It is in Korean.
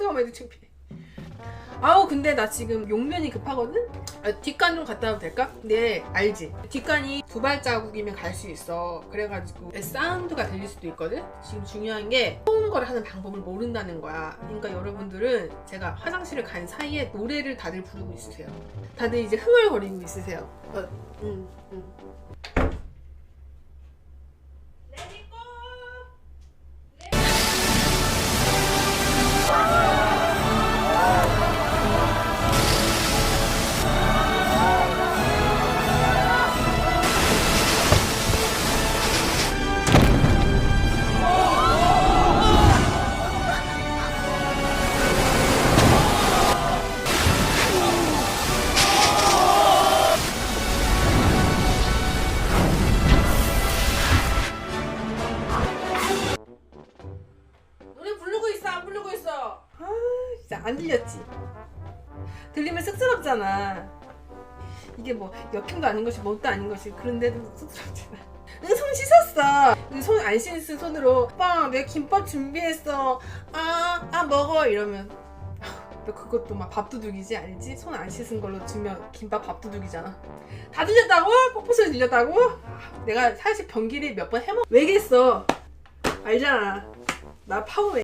생각만 해도 창피해. 아우 근데 나 지금 용면이 급하거든? 아, 뒷간 좀 갔다 와도 될까? 근데 알지? 뒷간이 두 발자국이면 갈 수 있어 그래가지고 사운드가 들릴 수도 있거든? 지금 중요한 게 소음 걸 하는 방법을 모른다는 거야 그러니까 여러분들은 제가 화장실을 간 사이에 노래를 다들 부르고 있으세요 다들 이제 흥얼거리고 있으세요 어, 음, 음. 진짜 안 들렸지? 들리면 쑥스럽잖아. 이게 뭐 역행도 아닌 것이 뭣도 아닌 것이 그런데도 쑥스럽잖아. 응, 손 씻었어. 손 안 씻은 손으로 오빠 내 김밥 준비했어. 아, 아 먹어. 이러면 너 그것도 막 밥도둑이지 알지? 손 안 씻은 걸로 주면 김밥 밥도둑이잖아. 다 들렸다고? 뽀뽀 소리 들렸다고? 아, 내가 사실 변기를 몇 번 해먹 왜겠어. 알잖아. 나 파워맨